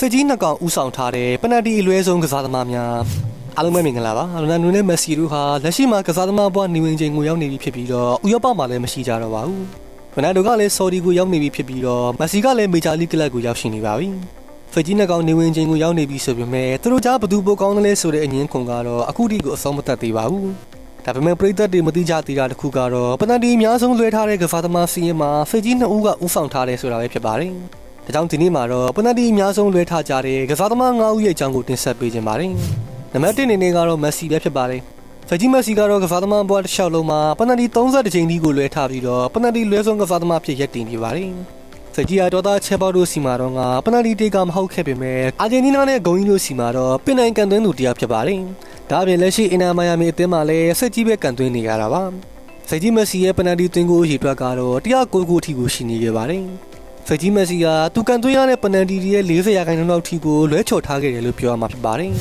စစ်ကြီးနှစ်ကောင်ဦးဆောင်ထားတဲ့ပနက်တီအလွဲဆုံးကစားသမားများအားလုံးပဲမင်္ဂလာပါရိုနယ်ဒိုနဲ့မက်ဆီတို့ဟာလက်ရှိမှာကစားသမားဘွားနေဝင်ချိန်ကိုရောက်နေပြီဖြစ်ပြီးတော့ဥရောပမှာလည်းမရှိကြတော့ပါဘူးရိုနယ်ဒိုကလည်းဆော်ဒီကိုရောက်နေပြီဖြစ်ပြီးတော့မက်ဆီကလည်းမေဂျာလိကလပ်ကိုရောက်ရှိနေပါပြီစစ်ကြီးနှစ်ကောင်နေဝင်ချိန်ကိုရောက်နေပြီဆိုပေမဲ့သူတို့ကြားဘယ်သူပိုကောင်းတယ်လဲဆိုတဲ့အငင်းခွန်ကတော့အခုထိကိုအဆုံးမသက်သေးပါဘူးဒါပေမဲ့ပရိသတ်တွေမသိကြသေးတာတစ်ခုကတော့ပနက်တီအများဆုံးလွှဲထားတဲ့ကစားသမားစီးရင်မှာစစ်ကြီးနှစ်ဦးကဦးဆောင်ထားတယ်ဆိုတာပဲဖြစ်ပါတယ် ဒါကြောင့်ဒီနေ့မှာတော့ပနက်တီအများဆုံးလွှဲထားကြတဲ့ကစားသမား9ဦးရဲ့အကြောင်းကိုတင်ဆက်ပေးခြင်းပါတယ်နံပါတ်1အနေနဲ့ကတော့မက်ဆီပဲဖြစ်ပါတယ်ဖဂျီမက်ဆီကတော့ကစားသမားဘွားတစ်လျှောက်လုံးမှာပနက်တီ30ချိန်ဒီကိုလွှဲထားပြီးတော့ပနက်တီလွှဲဆုံးကစားသမားဖြစ်ရက်တင်နေပါတယ်ဖဂျီယာဒေါ်တာချေပေါတို့စီမာတော့ကပနက်တီတေကမဟုတ်ခဲ့ပေမဲ့အာဂျင်တီးနားနဲ့ဂုံကြီးတို့စီမာတော့ပင်နိုင်ကန်သွင်းသူတရားဖြစ်ပါတယ်ဒါအပြင်လက်ရှိအင်နာမိုင်ယာမီအသင်းမှာလည်းဆက်ကြီးပဲကန်သွင်းနေရတာပါဖဂျီမက်ဆီရဲ့ပနက်တီသွင်းကိုအရေးအတွက်ကတော့109ခုအထိကိုရှိနေခဲ့ပါတယ် ဖဂျီမက်ဆီကသူကန်သွင်းရတဲ့ပနက်တီရဲ့40ရာခိုင်နှုန်းလောက်ထိကိုလွှဲချော်ထားခဲ့တယ်လို့ပြောရမှာဖြစ်ပါတယ်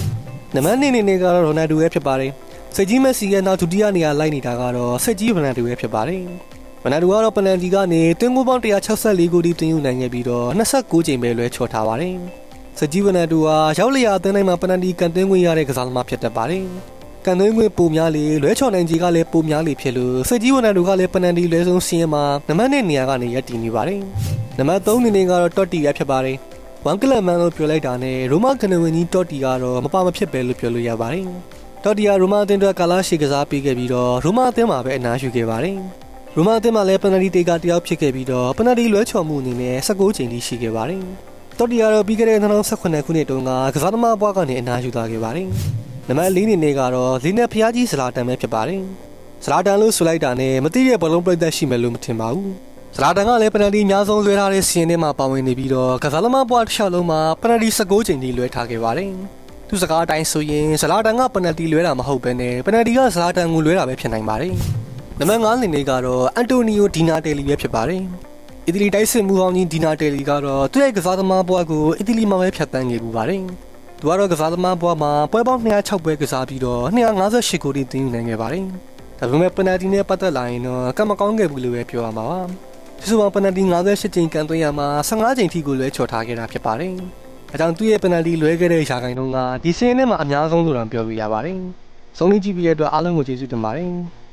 နံပါတ်2အနေနဲ့ကတော့ရိုနယ်ဒိုရဲ့ဖြစ်ပါတယ်စက်ကြီးမက်ဆီရဲ့နောက်ဒုတိယနေရာလိုက်နေတာကတော့စက်ကြီးဗနန်တူပဲဖြစ်ပါတယ်။ဗနန်တူကတော့ပနန်တီကနေတွင်းကိုပေါင်း164ကိုဒီတင်ယူနိုင်ခဲ့ပြီးတော့29ချိန်ပဲလွဲချော်ထားပါတယ်။စက်ကြီးဗနန်တူဟာရောက်လျာအသင်းတိုင်းမှာပနန်တီကန်သွင်းခွင့်ရတဲ့ကစားသမားဖြစ်တတ်ပါတယ်။ကန်သွင်းခွင့်ပုံများလေလွဲချော်နိုင်ကြီးကလည်းပုံများလေဖြစ်လို့စက်ကြီးဗနန်တူကလည်းပနန်တီလွဲဆုံးစီးရင်မှာနံပါတ်1နေရာကနေရပ်တည်နေပါတယ်။ နံပါတ်3အနေနဲ့ကတော့တော့တီရဖြစ်ပါတယ်။ဝမ်ကလမန်လို့ပြောလိုက်တာနဲ့ရိုမာကနေဝင်ကြီးတော့တီကတော့မပါမဖြစ်ပဲလို့ပြောလို့ရပါတယ်။တော်တီယာရိုမာအသင်းအတွက်ကာလာရှိကစားပေးခဲ့ပြီးတော့ရိုမာအသင်းမှာပဲအနားယူခဲ့ပါတယ်။ရိုမာအသင်းမှာလည်းပနယ်တီတေကတယောက်ဖြစ်ခဲ့ပြီးတော့ပနယ်တီလွဲချော်မှုအနေနဲ့16ချိန်ထိရှိခဲ့ပါတယ်။တော်တီယာတော့ပြီးခဲ့တဲ့2018ခုနှစ်တုန်းကကစားသမားဘွားကနေအနားယူသွားခဲ့ပါတယ်။နံပါတ်၄အနေနဲ့ကတော့လီနက်ဖျားကြီးဇလာတန်ပဲဖြစ်ပါတယ်။ဇလာတန်လို့ဆိုလိုက်တာနဲ့မသိတဲ့ဘလုံးပရိသတ်ရှိမယ်လို့မထင်ပါဘူး။ ဇလာတန်ကလည်းပနယ်တီအများဆုံးလွှဲထားတဲ့စီးရင်ထဲမှာပါဝင်နေပြီးတော့ကစားသမားဘွားတစ်လျှောက်လုံးမှာပနယ်တီ16ချိန်ထိလွှဲထားခဲ့ပါတယ်။သူစကားအတိုင်းဆိုရင်ဇလာတန်ကပနယ်တီလွဲတာမဟုတ်ဘဲနဲ့ပနယ်တီကဇလာတန်ကိုလွဲတာပဲဖြစ်နိုင်ပါတယ်။နံပါတ်5လင်လေးကတော့အန်တိုနီယိုဒီနာတယ်လီပဲဖြစ်ပါတယ်။အီတလီတိုက်စစ်မှုဟောင်းကြီးဒီနာတယ်လီကတော့သူ့ရဲ့ကစားသမားဘွားကိုအီတလီမှာပဲဖြတ်တန်းနေပူပါတယ်။သူကတော့ကစားသမားဘွားမှာပွဲပေါင်း206ပွဲကစားပြီးတော့258ဂိုးတင်သွင်းယူနိုင်ခဲ့ပါတယ်။ဒါပေမဲ့ပနယ်တီနဲ့ပတ်သက်လာရင်တော့ကမကောင်းခဲ့ဘူးလို့ပဲပြောရမှာပါ။ ဒီဆိုမှာပနယ်တီ58ချိန်ကန်သွင်းရမှာ15ချိန်ထိကိုလွဲချော်ထားခဲ့တာဖြစ်ပါတယ်။အကြောင်းသူ့ရဲ့ပနယ်တီလွဲခဲ့တဲ့ရာခိုင်နှုန်းကဒီစင်းထဲမှာအများဆုံးလို့တော့ပြောပြရပါတယ်။ဆုံးလေးကြည့်ပြီးတဲ့အတွက်အားလုံးကိုကျေးဇူးတင်ပါတယ်။